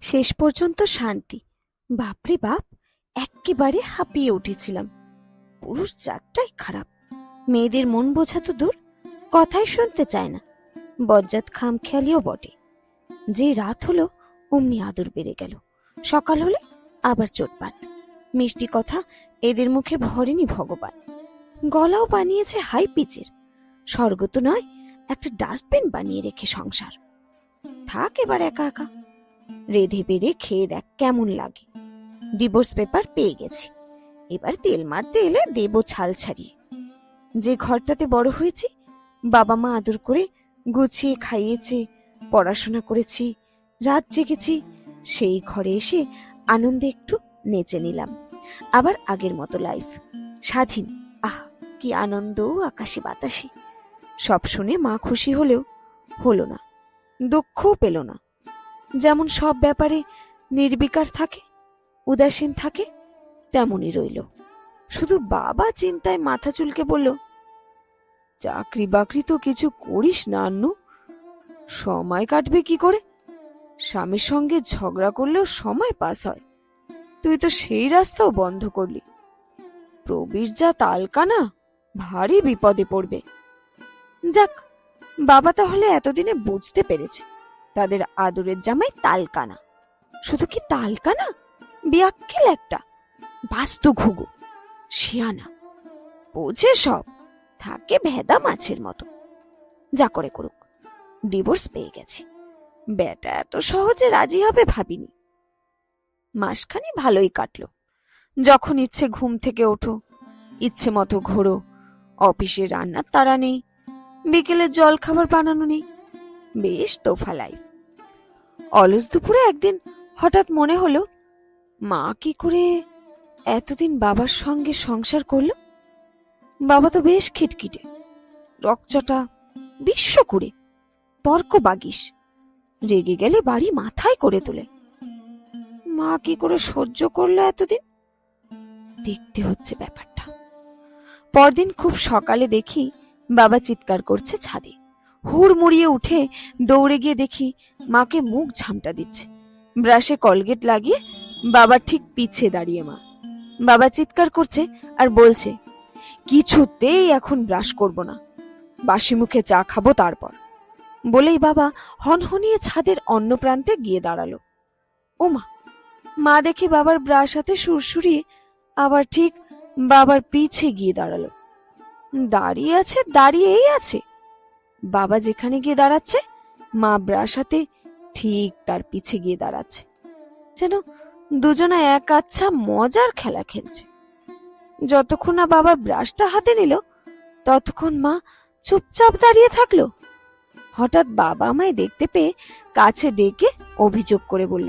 শেষ পর্যন্ত শান্তি। বাপরে বাপ এক্কেবারে হাঁপিয়ে উঠেছিলাম। পুরুষ জাতটাই খারাপ। মেয়েদের মন বোঝা তো দূর, কথাই শুনতে চায় না। বজ্জাত খাম খেয়ালিও বটে। যে রাত হলো, অমনি আদর বেড়ে গেল। সকাল হলে আবার চোটপাট মিষ্টি কথা, এদের মুখে ভরেনি ভগবান। গলাও বানিয়েছে হাই পিচের। স্বর্গ তো নয়, একটা ডাস্টবিন বানিয়ে রেখে সংসার। থাক এবার একা একা। রেধে বেড়ে খেয়ে দেখ কেমন লাগে। ডিভোর্স পেপার পেয়ে গেছি। এবার তেল মারতে এলে দেব ছাল ছাড়িয়ে। যে ঘরটাতে বড় হয়েছি, বাবা মা আদর করে গুছিয়ে খাইয়েছে, পড়াশোনা করেছি, রাত জেগেছি, সেই ঘরে এসে আনন্দে একটু নেচে নিলাম। আবার আগের মতো লাইফ স্বাধীন। আহ, কি আনন্দ, আকাশে বাতাসে। সব শুনে মা খুশি হলেও হলো না। দুঃখও পেল না। যেমন সব ব্যাপারে নির্বিকার থাকে, উদাসীন থাকে, তেমনই রইল। শুধু বাবা চিন্তায় মাথা চুলকে বলল চাকরি বাকরি তো কিছু করিস না, আন্নু। সময় কাটবে কি করে? স্বামীর সঙ্গে ঝগড়া করলেও সময় পাস হয়। তুই তো সেই রাস্তাও বন্ধ করলি। প্রবীর যা তালকা না ভারী বিপদে পড়বে। যাক, বাবা তাহলে এতদিনে বুঝতে পেরেছে। তাদের আদরের জামাই তালকানা। শুধু কি তালকানা? বিয়াক্কেল একটা। বাস্তু ঘুঘু। শিয়ানা। বোঝে সব। থাকে ভেদা মাছের মতো। যা করে করুক। ডিভোর্স পেয়ে গেছি। বেটা এত সহজে রাজি হবে ভাবিনি। মাসখানি ভালোই কাটলো। যখন ইচ্ছে ঘুম থেকে ওঠো, ইচ্ছে মতো ঘোরো অফিসে রান্নার তারা নেই, বিকেলে জল খাবার বানানো নেই। বেশ তোফা লাইফ অলস দুপুরে একদিন হঠাৎ মনে হলো, মা কি করে এতদিন বাবার সঙ্গে সংসার করল? বাবা তো বেশ খিটখিটে, রকচটা বিশ্ব করে তর্ক বাগিস, রেগে গেলে বাড়ি মাথায় করে তোলে। মা কি করে সহ্য করল এতদিন? দেখতে হচ্ছে ব্যাপারটা। পরদিন খুব সকালে দেখি বাবা চিৎকার করছে ছাদে। হুড়মুড়িয়ে উঠে দৌড়ে গিয়ে দেখি মাকে মুখ ঝামটা দিচ্ছে। ব্রাশে কলগেট লাগিয়ে বাবা ঠিক পিছে দাঁড়িয়ে মা। বাবা চিৎকার করছে আর বলছে, কিছুতেই এখন ব্রাশ করব না। বাসি মুখে চা খাব তারপর। বলেই বাবা হনহনিয়ে ছাদের অন্য প্রান্তে গিয়ে দাঁড়াল। ওমা মা দেখে বাবার ব্রাশ হাতে সুরসুরিয়ে আবার ঠিক বাবার পিছে গিয়ে দাঁড়াল। দাঁড়িয়ে আছে, দাঁড়িয়েই আছে। বাবা যেখানে গিয়ে দাঁড়াচ্ছে, মা ব্রাশ হাতে ঠিক তার পিছে গিয়ে দাঁড়াচ্ছে। যেন দুজনে এক আচ্ছা মজার খেলা খেলছে। যতক্ষণ না বাবা ব্রাশটা হাতে নিল, ততক্ষণ মা চুপচাপ দাঁড়িয়ে থাকল। হঠাৎ বাবা আমায় দেখতে পেয়ে কাছে ডেকে অভিযোগ করে বলল,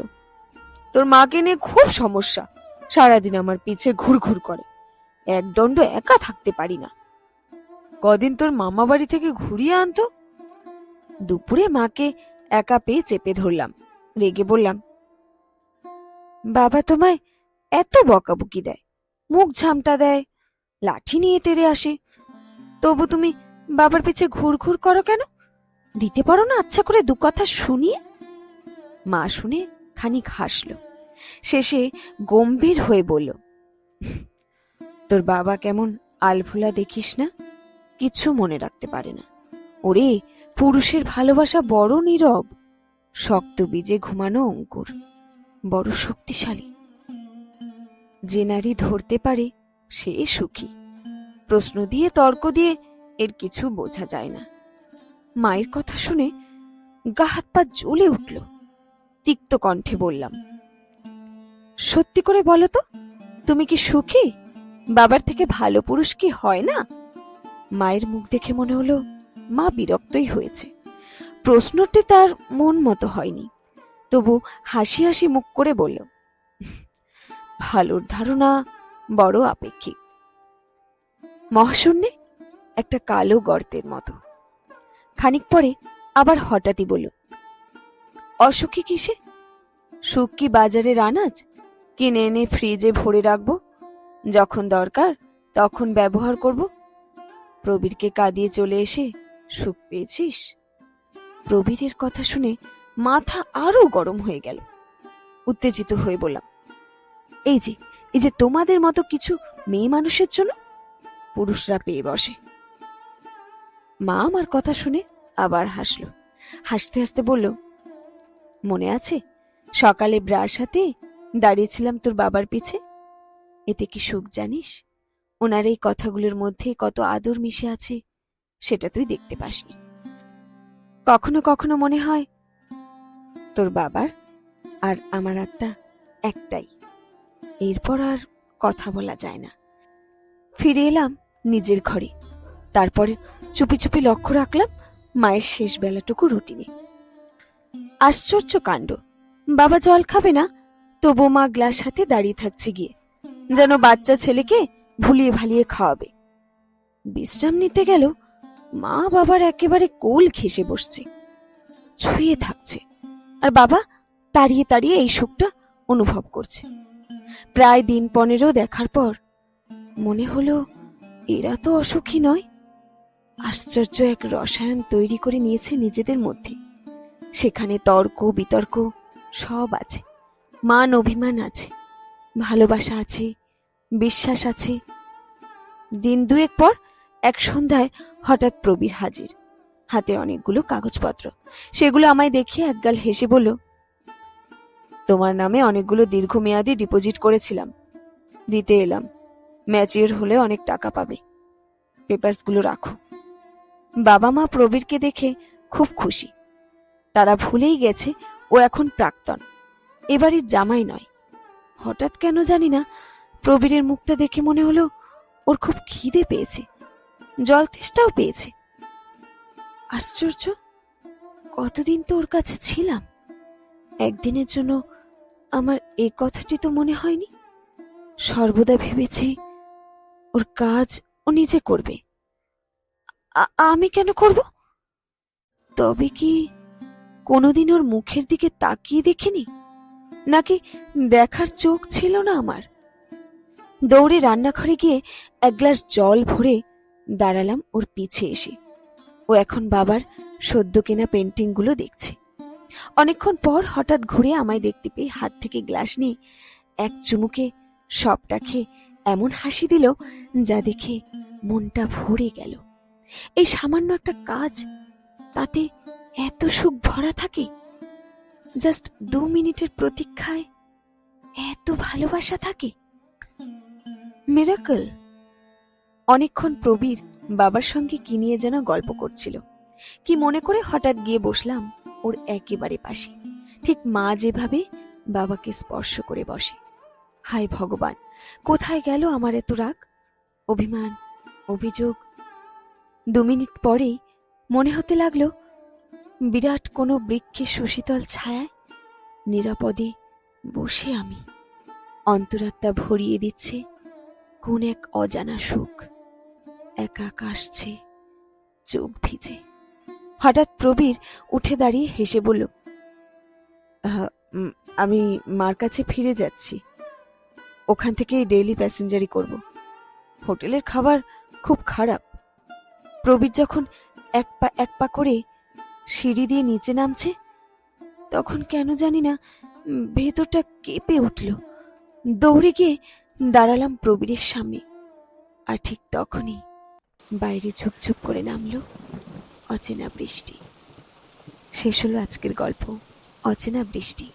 তোর মাকে নিয়ে খুব সমস্যা। সারাদিন আমার পিছে ঘুরঘুর করে। একদণ্ড একা থাকতে পারি না। কদিন তোর মামা বাড়ি থেকে ঘুরিয়ে আনতো? দুপুরে মাকে একা পেয়ে চেপে ধরলাম। রেগে বললাম, বাবা তোমায় এত বকাবকি দেয়, মুখ ঝামটা দেয়, লাঠি নিয়ে তেড়ে আসে। তবু তুমি বাবার পিছে ঘুর ঘুর করো কেন? দিতে পারো না আচ্ছা করে দু কথা শুনিয়ে? মা শুনে খানিক হাসল। শেষে গম্ভীর হয়ে বলল, তোর বাবা কেমন আলফুলা দেখিস না? কিচ্ছু মনে রাখতে পারে না। ওরে, পুরুষের ভালোবাসা বড় নীরব। শক্ত বীজে ঘুমানো অঙ্কুর। বড় শক্তিশালী। যে নারী ধরতে পারে, সে সুখী। প্রশ্ন দিয়ে, তর্ক দিয়ে এর কিছু বোঝা যায় না। মায়ের কথা শুনে গা হাত পা জ্বলে উঠল। তিক্ত কণ্ঠে বললাম, সত্যি করে বলো তো, তুমি কি সুখী? বাবার থেকে ভালো পুরুষ কি হয় না? মায়ের মুখ দেখে মনে হলো, মা বিরক্তই হয়েছে। প্রশ্নটি তার মন মতো হয়নি। তবু হাসি হাসি মুখ করে বলল, ভালোর ধারণা বড় আপেক্ষিক। মহাশূন্যে একটা কালো গর্তের মতো। খানিক পরে আবার হঠাৎই বলল, অসুখী কিসে? সুখ কি বাজারের আনাজ? কিনে এনে ফ্রিজে ভরে রাখব? যখন দরকার তখন ব্যবহার করব? প্রবীরকে কাঁদিয়ে চলে এসে সুখ পেয়েছিস? প্রবীরের কথা শুনে মাথা আরও গরম হয়ে গেল। উত্তেজিত হয়ে বললাম, এই যে এই যে তোমাদের মতো কিছু মেয়ে মানুষের জন্য পুরুষরা পেয়ে বসে। মা আমার কথা শুনে আবার হাসলো। হাসতে হাসতে বলল, মনে আছে, সকালে ব্রাশ হাতে দাঁড়িয়েছিলাম তোর বাবার পিছে? এতে কি সুখ জানিস? ওনার এই কথাগুলোর মধ্যে কত আদর মিশে আছে, সেটা তুই দেখতে পাসনি। কখনো কখনো মনে হয়, তোর বাবার আর আমার আত্মা একটাই। এরপর আর কথা বলা যায় না। ফিরে এলাম নিজের ঘরে। তারপরে চুপি চুপি লক্ষ্য রাখলাম মায়ের শেষ বেলাটুকু রুটিনে। আশ্চর্য কাণ্ড। বাবা জল খাবে না তবু মা গ্লাস হাতে দাঁড়িয়ে থাকছে গিয়ে। যেন বাচ্চা ছেলেকে ভুলিয়ে ভালিয়ে খাওয়াবে। বিশ্রাম নিতে গেল, মা বাবার একেবারে কোল ঘেসে বসছে। ছুঁয়ে থাকছে। আর বাবা তাড়িয়ে তাড়িয়ে এই সুখটা অনুভব করছে। প্রায় দিন পনেরো দেখার পর মনে হলো, এরা তো অসুখী নয়। আশ্চর্য এক রসায়ন তৈরি করে নিয়েছে নিজেদের মধ্যে। সেখানে তর্ক, বিতর্ক সব আছে। মান, অভিমান আছে। ভালোবাসা আছে বিশ্বাস আছে। দিন দুয়েক পর এক সন্ধ্যায় হঠাৎ প্রবীর হাজির। হাতে অনেকগুলো কাগজপত্র। সেগুলো আমায় দেখিয়ে একগাল হেসে বলল, তোমার নামে অনেকগুলো দীর্ঘমেয়াদী ডিপোজিট করেছিলাম। দিতে এলাম। ম্যাচিওর হলে অনেক টাকা পাবে। পেপারসগুলো রাখো। বাবা মা প্রবীরকে দেখে খুব খুশি। তারা ভুলেই গেছে, ও এখন প্রাক্তন। এবারের জামাই নয়। হঠাৎ কেন জানি না প্রবীরের মুখটা দেখে মনে হলো ওর খুব খিদে পেয়েছে, জল তেষ্টাও পেয়েছে। আশ্চর্য, কতদিন তো ওর কাছে ছিলাম। একদিনের জন্য আমার এ কথাটি তো মনে হয়নি। সর্বদা ভেবেছি ওর কাজ ও নিজে করবে। আমি কেন করব? তবে কি কোনোদিন ওর মুখের দিকে তাকিয়ে দেখিনি? নাকি দেখার চোখ ছিল না আমার? দৌড়ে রান্নাঘরে গিয়ে এক গ্লাস জল ভরে দাঁড়ালাম ওর পিছে এসে। ও এখন বাবার সদ্য কেনা পেন্টিংগুলো দেখছে। অনেকক্ষণ পর হঠাৎ ঘুরে আমায় দেখতে পেয়ে হাত থেকে গ্লাস নিয়ে এক চুমুকে সবটা খেয়ে এমন হাসি দিল যা দেখে মনটা ভরে গেল। এই সামান্য একটা কাজ, তাতে এত সুখ ভরা থাকে? জাস্ট দু মিনিটের প্রতীক্ষায় এত ভালোবাসা থাকে? মিরাকল। অনেকক্ষণ প্রবীর বাবার সঙ্গে কি নিয়ে যেন গল্প করছিল। কি মনে করে হঠাৎ গিয়ে বসলাম ওর একেবারে পাশে। ঠিক মা যেভাবে বাবাকে স্পর্শ করে বসে। হায় ভগবান, কোথায় গেল আমার এত রাগ? অভিমান, অভিযোগ। দু মিনিট পরেই মনে হতে লাগল, বিরাট কোনো বৃক্ষের সুশীতল ছায়ায় নিরাপদে বসে আমি। অন্তরাত্মা ভরিয়ে দিচ্ছে কোন এক অজানা সুখ। একা কাশছে, চোখ ভিজে। হঠাৎ প্রবীর উঠে দাঁড়িয়ে হেসে বলল আমি মার কাছে ফিরে যাচ্ছি। ওখান থেকে ডেইলি প্যাসেঞ্জারি করব। হোটেলের খাবার খুব খারাপ। প্রবীর যখন এক পা এক পা করে সিঁড়ি দিয়ে নিচে নামছে, তখন কেন জানি না ভেতরটা কেঁপে উঠল। দৌড়ে গিয়ে দাঁড়ালাম প্রবীরের সামনে। আর ঠিক তখনই বাইরে ঝুপঝুপ করে নামল অচেনা বৃষ্টি। শেষ হলো আজকের গল্প, অচেনা বৃষ্টি,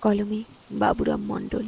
কলমে বাবুরাম মণ্ডল।